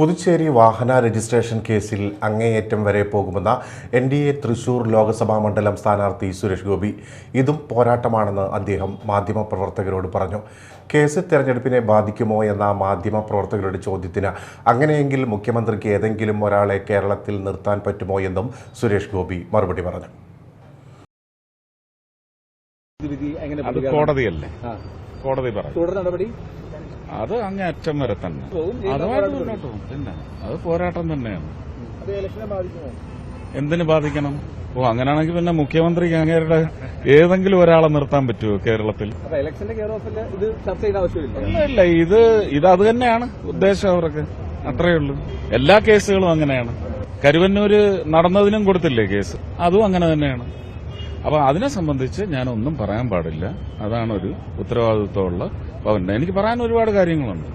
പുതുച്ചേരി വാഹന രജിസ്ട്രേഷൻ കേസിൽ അങ്ങേയറ്റം വരെ പോകുമെന്ന N D A Thrissur Lok Sabha മണ്ഡലം സ്ഥാനാർത്ഥി സുരേഷ് ഗോപി. ഇതും പോരാട്ടമാണെന്ന് അദ്ദേഹം മാധ്യമപ്രവർത്തകരോട് പറഞ്ഞു. കേസ് തെരഞ്ഞെടുപ്പിനെ ബാധിക്കുമോ എന്ന മാധ്യമപ്രവർത്തകരുടെ ചോദ്യത്തിന് അങ്ങനെയെങ്കിൽ മുഖ്യമന്ത്രിക്ക് ഏതെങ്കിലും ഒരാളെ കേരളത്തിൽ നിർത്താൻ പറ്റുമോ എന്നും സുരേഷ് ഗോപി മറുപടി പറഞ്ഞു. അത് കോടതിയല്ലേ? കോടതി പറഞ്ഞു തുടർ നടപടി? അത് അങ്ങേ അറ്റം വരെ തന്നെ. അതുമായിട്ട് മുന്നോട്ട് പോകും. പിന്നെ അത് പോരാട്ടം തന്നെയാണ്. എന്തിനു ബാധിക്കണം? ഓ അങ്ങനെയാണെങ്കിൽ പിന്നെ മുഖ്യമന്ത്രി അങ്ങേരുടെ ഏതെങ്കിലും ഒരാളെ നിർത്താൻ പറ്റുമോ കേരളത്തിൽ? ആവശ്യമില്ല. ഇല്ല ഇത് ഇത് അത് തന്നെയാണ് ഉദ്ദേശം അവർക്ക്. അത്രയേ ഉള്ളൂ. എല്ലാ കേസുകളും അങ്ങനെയാണ്. കരുവന്നൂര് നടന്നതിനും കൊടുത്തില്ലേ കേസ്? അതും അങ്ങനെ തന്നെയാണ്. അപ്പൊ അതിനെ സംബന്ധിച്ച് ഞാൻ ഒന്നും പറയാൻ പാടില്ല. അതാണ് ഒരു ഉത്തരവാദിത്വമുള്ള പൗരൻ എനിക്ക് പറയാൻ ഒരുപാട് കാര്യങ്ങളുണ്ട്.